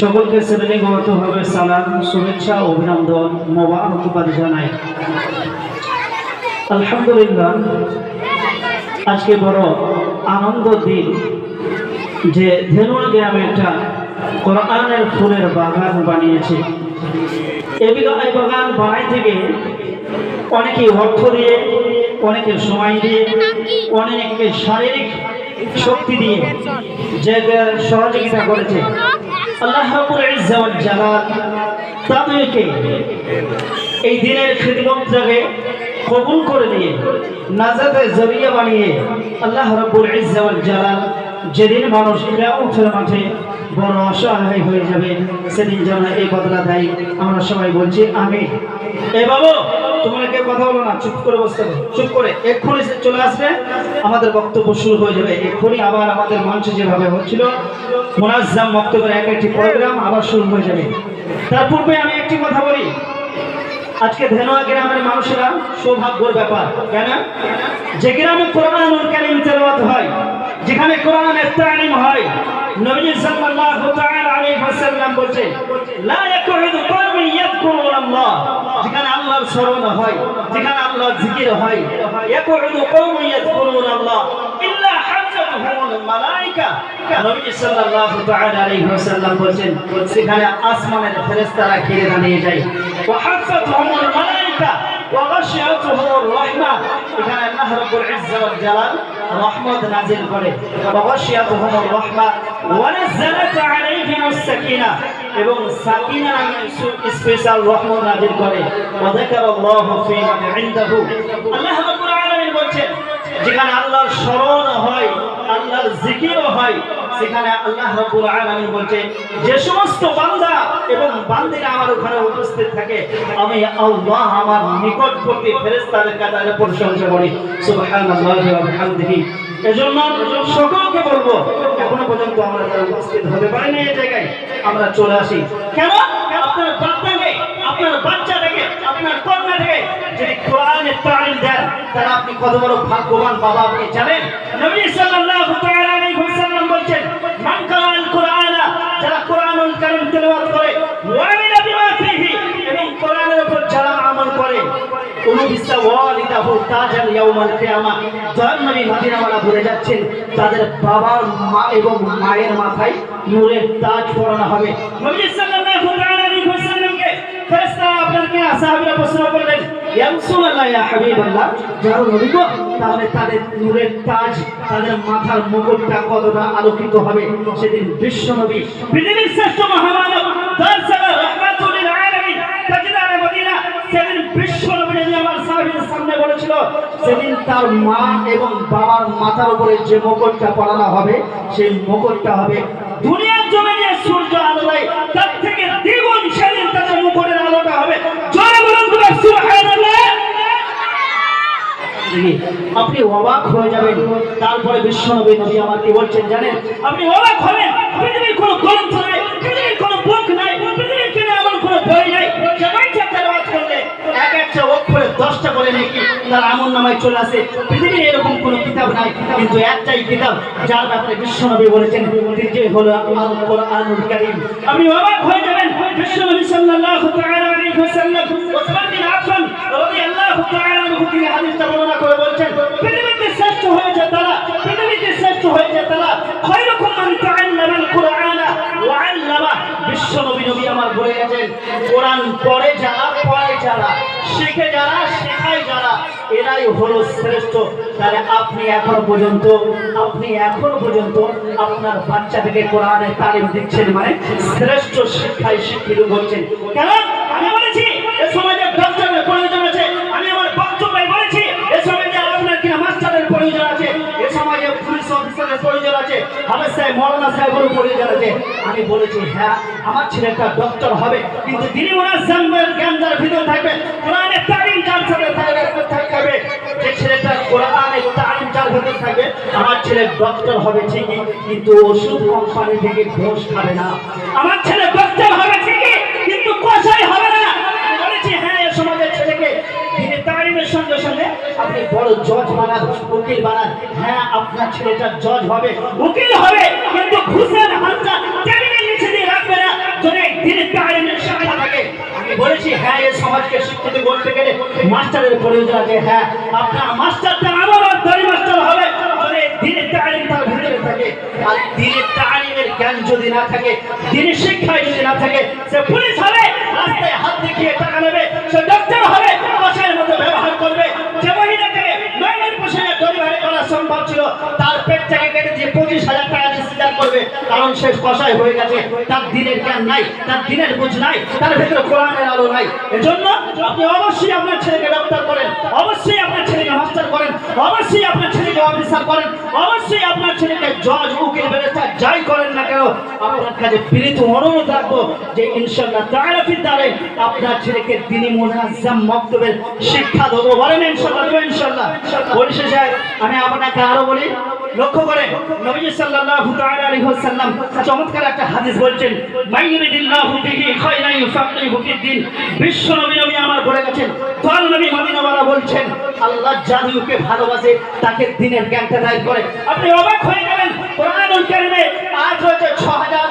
সকলকে শ্রেণীগতভাবে সালাম, শুভেচ্ছা অভিনন্দন মোবারকবাদ জানাই। আলহামদুলিল্লাহ, আজকে বড় আনন্দ দিন যে ধেনুয়া গ্রামে একটা কোরআনের ফুলের বাগান বানিয়েছে। এই বাগান বানাই থেকে অনেকে অর্থ দিয়ে, অনেকে সময় দিয়ে, অনেকে শারীরিক শক্তি দিয়ে যে সহযোগিতা করেছে। আল্লাহ রাব্বুল ইজ্জা ওয়াল জালাল তাদেরকে এই দিনের খিদমতটাকে কবুল করে নিয়ে নাজাতের জরিয়া বানিয়ে আল্লাহ রাব্বুল ইজ্জা ওয়াল জালাল যেদিন মানুষ কিয়ামতের মাঠে বড় অসহায় হয়ে যাবে, সেদিন যেন এই বদলা দেয়। আমরা সবাই বলছি আমি এ বাবু, তোমরা কেউ কথা বলো না, চুপ করে বসতে হবে, চুপ করে। এক্ষুনি চলে আসবে, আমাদের বক্তব্য শুরু হয়ে যাবে। এক্ষুনি আবার আমাদের মঞ্চে যেভাবে হচ্ছিল, মোনাজ্জাম বক্তব্যের এক একটি প্রোগ্রাম আবার শুরু হয়ে যাবে। তার পূর্বে আমি একটি কথা বলি। আজকে ধেনুয়া গ্রামের মানুষেরা সৌভাগ্যর ব্যাপার, কেন? যে গ্রামে কোরআনুল কারীম তেলাওয়াত হয় যেখানে কোরআনের তালিম হয় নবী সাল্লাল্লাহু তাআলা আলাইহি ওয়াসাল্লাম বলছে, লা ইয়াকুদু কওমি ইয়াযকুরুনাল্লাহ যেখানে আল্লাহর স্মরণ হয়, যেখানে আল্লাহর জিকির হয় ইয়াকুদু কওমি ইয়াযকুরুনাল্লাহ ইল্লা হাফাতুহুমুল মালায়েকা নবী সাল্লাল্লাহু তাআলা আলাইহি ওয়াসাল্লাম বলছেন, সেখানে আসমানের ফেরেশতারা ঘিরে দাঁড়িয়ে যায়। ওয়া হাফাতুহুমুল মালায়েকা ওয়া গাশিয়াতুহুমুর রাহমা এখানে আল্লাহ রাব্বুল ইজ্জা ওয়াল জালাল রহমত নাযিল করে। ওয়া গাশিয়াতুহুমুর রাহমা ওয়া নাযালাত আলাইহিমুস সাকিনা এবং সাকিনা স্পেশাল রহমত নাযিল করে। ওয়া যাকারাল্লাহু ফি মান ইনদাহু। আল্লাহ রাব্বুল আলামিন বলছেন, যেখানে আল্লাহর স্মরণ হয়, আল্লাহর জিকিরও হয় সেখানে আল্লাহ রাব্বুল আলামিন বলছে, যে সমস্ত বান্দা এবং বান্দিরা আমার ওখানে উপস্থিত থাকে, আমি আল্লাহ আমার নিকটবর্তী ফেরেশতাদের কাতারে প্রশংসা করি। সুবহানাল্লাহি ওয়া বিহামদিহি। এজন্য সকলকে বলব, এখনও পর্যন্ত আমরা যারা উপস্থিত হতে পারি না এই জায়গায়, আমরা চলে আসি। কেন? আপনার বাচ্চাকে আপনার বাচ্চা থেকে আপনার কন্যা থেকে যদি কোরআনের তালিম দেন তারা আপনি কত বড় ভাগ্যবান বাবা আপনি জানেন? নবী সাল্লাল্লাহু তাআলা আলাইহি ওয়াসাল্লাম বলেন মান কারাল কুরআনা যারা কোরআনুল কারীম তেলাওয়াত করে ওয়া আমিলা বিমা ফিহি এবং কোরআনের উপর যারা আমল করে তাদের বাবার মা এবং মায়ের মাথায় নূরের তাজ হবে। তাহলে তাদের নূরের তাজ, তাদের মাথার কতটা আলোকিত হবে? সেদিন বিশ্ব নবী, পৃথিবীর শ্রেষ্ঠ মহামানব সেদিন বিশ্ব নবী নবী আমার সাহাবীদের সামনে বলেছিল, সেদিন তার মা এবং বাবার মাথার উপরে যে হবে, সেই হবে দুনিয়ার সূর্য আলো তার থেকে দ্বিগুণ সেদিন তাদের মুকুটের আলোটা হবে। আপনি অবাক হয়ে যাবেন। তারপরে বিশ্বনবী নবী আমার কি বলছেন, জানেন, আপনি অবাক হবেন। পৃথিবীর কোনো গ্রন্থ নাই তার আমল নামায় চলে আসে। পৃথিবীর এরকম কোনো কিতাব নাই, কিন্তু একটাই কিতাব, যার ব্যাপারে বিশ্বনবী বলেছেন যে হলো কারীম। আপনি অবাক হয়ে যাবেন করে বলছেন, পৃথিবীতে শ্রেষ্ঠ তারা পৃথিবীতে শ্রেষ্ঠ হয়েছে তারা খায়রুকুম মান তাআল্লামা আল কুরআনা ওয়া আল্লামা বিশ্ব নবী নবী আমার বলে গেছেন কোরআন পড়ে যারা পড়ে যারা শিখে যারা, শেখায় যারা, এরাই হলো শ্রেষ্ঠ। তাহলে আপনি এখন পর্যন্ত, আপনি এখন পর্যন্ত আপনার বাচ্চাদেরকে কোরআনে তালিম দিচ্ছেন মানে শ্রেষ্ঠ শিক্ষায় শিক্ষিত করছেন। কেন? মৌলানা সাহেবের আমি বলেছি হ্যাঁ আমার ডক্টর হবে, কিন্তু ভিতর থাকবে সাথে থাকবে যে ছেলেটা ভিতরে থাকবে, আমার ছেলে ডক্টর হবে ঠিকই, কিন্তু ওষুধ কোম্পানি থেকে ঘোষ খাবে না। আমার ছেলে ডক্টর হবে ঠিকই আপনি বড় জজ বানান, উকিল বানান। হ্যাঁ আপনার ছেলেটা জজ হবে, উকিল হবে, কিন্তু নিচে দিয়ে রাখবে না। যদি একদিন তাহলে সামনে থাকে। আমি বলেছি হ্যাঁ এ সমাজকে শিক্ষিত বলতে গেলে মাস্টারের প্রয়োজন আছে। হ্যাঁ আপনার মাস্টারটা আমার দরি মাস্টার হবে। দিনের তালিম তার ভিতরে থাকে, আর দিনের তালিমের জ্ঞান যদি না থাকে, দিনের শিক্ষা যদি না থাকে, সে পুলিশ হবে, রাস্তায় হাত দেখিয়ে টাকা নেবে, সে ডক্টর হবে কারণ সে কষায় হয়ে গেছে। তার দিনের জ্ঞান নাই, তার দিনের বুঝ নাই, তার ভেতরে কোরআনের আলো নাই। এজন্য আপনি অবশ্যই আপনার ছেলেকে ডক্টর করেন, অবশ্যই আপনার ছেলেকে মাস্টার করেন, অবশ্যই আপনার ছেলেকে অফিসার করেন, অবশ্যই আপনার ছেলেকে জজ, উকিল ব্যবস্থা যাই করেন না কেন, আপনার কাছে প্রীত অনুরোধ রাখব যে ইনশাল্লাহ তাআলা ফির দারে আপনার ছেলেকে দিনী মুনাজ্জাম মক্তবের শিক্ষা দেবো। বলেন ইনশাল্লাহ ইনশাল্লাহ পরিশেষে আমি আপনাকে আরও বলি লক্ষ্য করে নবী সাল্লাল্লাহু তাআলা আলাইহি ওয়াসাল্লাম চমৎকার একটা হাদিস বলছেন মাইয়ুরিদিল্লাহু বিহি খায়রান ইউফাক্কিহু ফিদ্দিন। বিশ্ব নবী নবী আমার বলে গেছেন দল নবী মদিনাওয়ালা বলছেন, আল্লাহ জাদুকে ভালোবাসে, তাকে দিনের জ্ঞানটা দায়ের করে। আপনি অবাক হয়ে যাবেন কোরআনুল কারীমে আজ হচ্ছে 6000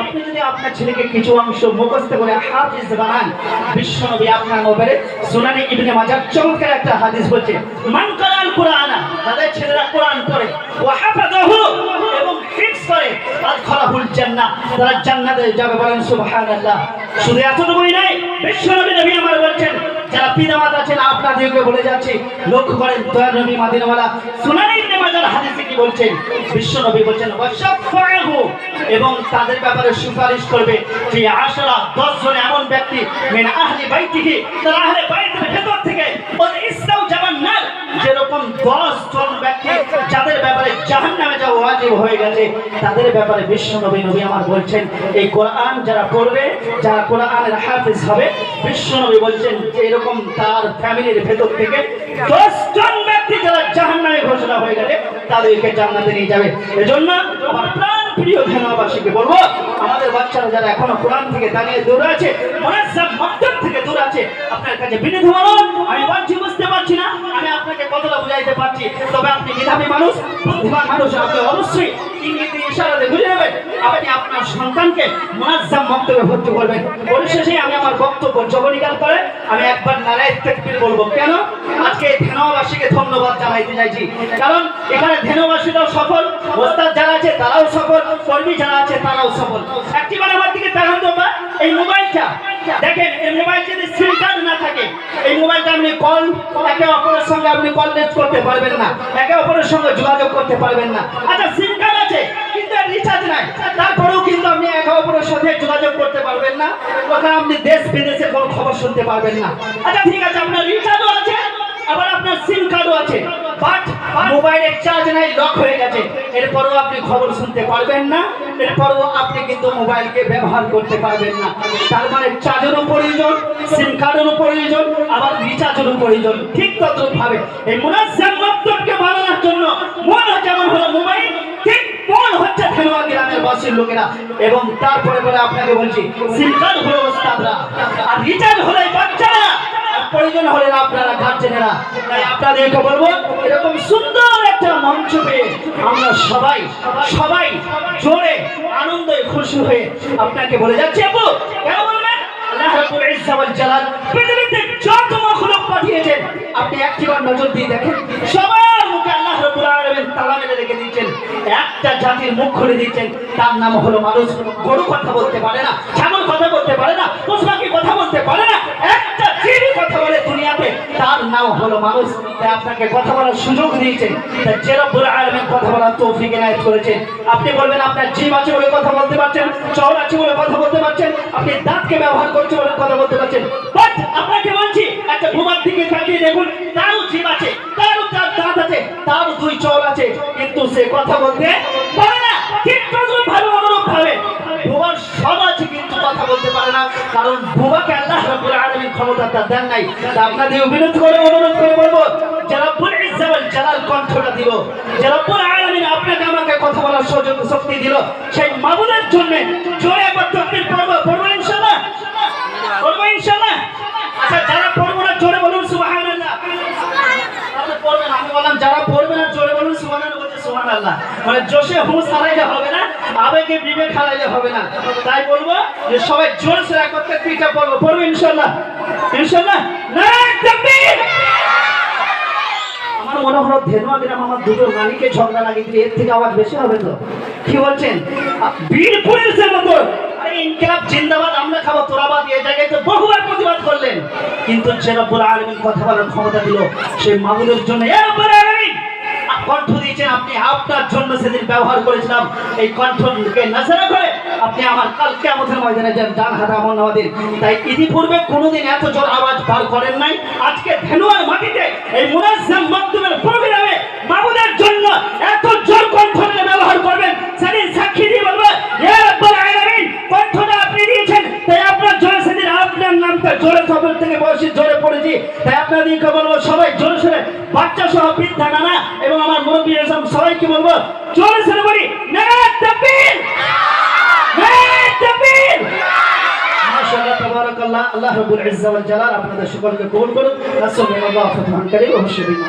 আপনি যদি আপনার ছেলেকে কিছু অংশ মুখস্থ করে হাফিজ বানান, বিশ্বনবী আপনার মোবাইলে সুনানি ইবনে মাজাহ চমৎকার একটা হাদিস বলছে, মান কারাল কোরআন তাদের ছেলেরা কোরআন পড়ে, ওয়া হাফাজাহু এবং ফিক্স করে, আদখালাহুল জান্নাহ তারা জান্নাতে যাবে বলেন, সুবহানাল্লাহ শুধু এতটুকুই নাই বিশ্বনবী নবী আমার বলছেন যারা পিতামাতা আছেন, আপনাদেরকে বলে যাচ্ছি, লক্ষ্য করেন দয়ার নবী মাদিনাওয়ালা সুনানি হাদিসে কি বলছেন? বিশ্বনবী বলছেন, ওয়াশাফাহু এবং তাদের ব্যাপারে সুপারিশ করবে যে জন এমন ব্যক্তি আহলি বাইতের ভেতর থেকে, ওর ইসলাম যাবার না যেরকম দশ জন ব্যক্তি যাদের ব্যাপারে জাহান্নামে যাওয়া ওয়াজিব হয়ে গেছে, তাদের ব্যাপারে বিশ্ব নবী নবী আমার বলছেন, এই কোরআন যারা পড়বে, যারা কোরআনের হাফিজ হবে বিশ্ব নবী বলছেন যে এরকম তার ফ্যামিলির ভেতর থেকে দশজন ব্যক্তি যারা জাহান্নামে ঘোষণা হয়ে গেলে তাদেরকে জান্নাতে নিয়ে যাবে। এজন্য আমার প্রাণ প্রিয় ধন্যবাসীকে বলব, আমাদের বাচ্চারা যারা এখনও কোরআন থেকে দাঁড়িয়ে দূরে আছে থেকে দূরে আছে, আপনার কাছে বিনীত অনুরোধ আমি বলছি, বুঝতে পারছি না, আমি আপনাকে কতটা বুঝাইতে পারছি, তবে আপনি মেধাবী মানুষ, বুদ্ধিমান মানুষ, আপনি অবশ্যই আমার বক্তব্য জবনিকাল করে আমি একবার নারায় তেকবির বলব। কেন? আজকে ধেনবাসীকে ধন্যবাদ জানাইতে চাইছি। কারণ এখানে ধেনবাসীরাও সফল ওস্তাদ যারা আছে, তারাও সফল, কর্মী যারা আছে, তারাও সফল। একটি বার আমার দিকে তাকান তো এই মোবাইলটা, দেখেন, এই মোবাইল যদি সিম কার্ড না থাকে, এই মোবাইলটা আপনি কল একে অপরের সঙ্গে আপনি কলনেট করতে পারবেন না, একে অপরের সঙ্গে যোগাযোগ করতে পারবেন না। আচ্ছা সিম কার্ড আছে, কিন্তু রিচার্জ নাই, তারপরেও কিন্তু আপনি একে অপরের সাথে যোগাযোগ করতে পারবেন না ওখানে আপনি দেশ বিদেশে কোনো খবর শুনতে পারবেন না। আচ্ছা ঠিক আছে, আপনার রিচার্জও আছে, আবার আপনার সিম কার্ডও আছে। বাট মোবাইলের চার্জ নাই লক হয়ে গেছে। এরপরও আপনি খবর শুনতে পারবেন না, এরপরও আপনি কিন্তু মোবাইলকে ব্যবহার করতে পারবেন না। তার মানে চার্জেরও প্রয়োজন সিম কার্ডেরও প্রয়োজন আবার রিচার্জেরও প্রয়োজন ঠিক তদ্রুপ ভাবে এই মুনাজ্জাম মক্তবকে বানানোর জন্য মন যেমন হলো মোবাইল, ঠিক মন হচ্ছে ফেরোয়া গ্রামের বাসীর লোকেরা। এবং তারপরে বলে আপনাকে বলছি সিম কার্ড হলো আর রিচার্জ হলো বাচ্চারা। প্রয়োজন হলেন আপনারা গার্জেনেরা তাই আপনাদেরকে বলব, এরকম সুন্দর একটা মঞ্চ পেয়ে আমরা সবাই সবাই জোরে আনন্দে খুশি হয়ে আপনাকে বলে যাচ্ছি, আপু কেন বলবেন আল্লাহ রাব্বুল ইজ্জা ওয়াল জালাল পৃথিবীতে যত মখলুক পাঠিয়েছেন, আপনি নজর দিয়ে দেখেন, সবার মুখে আল্লাহ রাব্বুল আলামিন তালা মেরে রেখে দিয়েছেন, একটা জাতির মুখ খুলে দিয়েছেন, তার নাম হলো মানুষ, গরু কথা বলতে পারে না, ছাগল কথা বলতে পারে না কথা বলতে পারে না একটা জীবই কথা বলে দুনিয়াতে, তার নাম হলো মানুষ। তাই আপনাকে কথা বলার সুযোগ দিয়েছে। তাই আলমের রব্বুল কথা বলার তৌফিক এনায়ত করেছেন আপনি বলবেন, আপনার জিম আছে বলে কথা বলতে পারছেন, চর আছে বলে কথা বলতে পারছেন, আপনি দাঁতকে ব্যবহার করছে বলে কথা বলতে পারছেন। বাট আপনাকে বলছি, একটা ঘুমার দিকে তাকিয়ে দেখুন তারও জীব আছে তারও চার দাঁত আছে তারও দুই চর আছে কিন্তু সে কথা বলতে পারে না ঠিক তদ্রুপ ভাবে অনুরূপ ভাবে ভূমার সব আছে কিন্তু কথা বলতে পারে না কারণ ভূমাকে আল্লাহ রাব্বুল আলামিন নাই আপনাদের বিরোধ করে অনুরোধ করে বলব, যারা জালাল কণ্ঠটা দিল যে রব্বুল আলামিন আপনাকে আমাকে কথা বলার শক্তি দিল, সেই মাবুদের জন্য জোরে আচ্ছা যারা না, জোরে যারা পড়বে না, জোরে বলুন, সুবহানাল্লাহ মানে জোশে হবে না? আবেগে বিবেক হারাইলে হবে না। তাই বলব যে সবাই জোরসে একত্রে পিঠা পড়ব পড়ব ঝগড়া লাগিয়েছিল এর থেকে বেশি হবে কি বলছেন? আমরা খাব তো প্রতিবাদ করলেন। কিন্তু কথা বলার ক্ষমতা দিল সেই মামুনের জন্য। এ রব্বুল আলামিন! কণ্ঠ দিয়েছেন, আপনি আপনার জন্য সেদিন ব্যবহার করেছিলাম। এই কণ্ঠকে নাজারা করে আপনি আমার কালকে আমাদের ময়দানে যান ডান হাত আমার আমাদের তাই ইতিপূর্বে কোনোদিন এত জোর আওয়াজ বার করেন নাই। আজকে ধেনুয়ার মাটিতে এই মুনাজ্জাম মাধ্যমের প্রোগ্রামে মামুনের জন্য এত জোর কণ্ঠ ব্যবহার করবেন, সেদিন সাক্ষী দিয়ে নামটা জোরে থেকে জোরে পড়েছি। তাই আপনাদেরকে বলব, সবাই জোরে সরে বাচ্চা সহ বৃদ্ধা নানা এবং আমার মুরব্বী এসব সবাইকে বলব, জোরে সরে বলি আল্লাহ রবুল ইজ্জা জালাল আপনাদের সকলকে কবুল করুন আল্লাহ ফাতহান কারীম ওয়া শুবিনা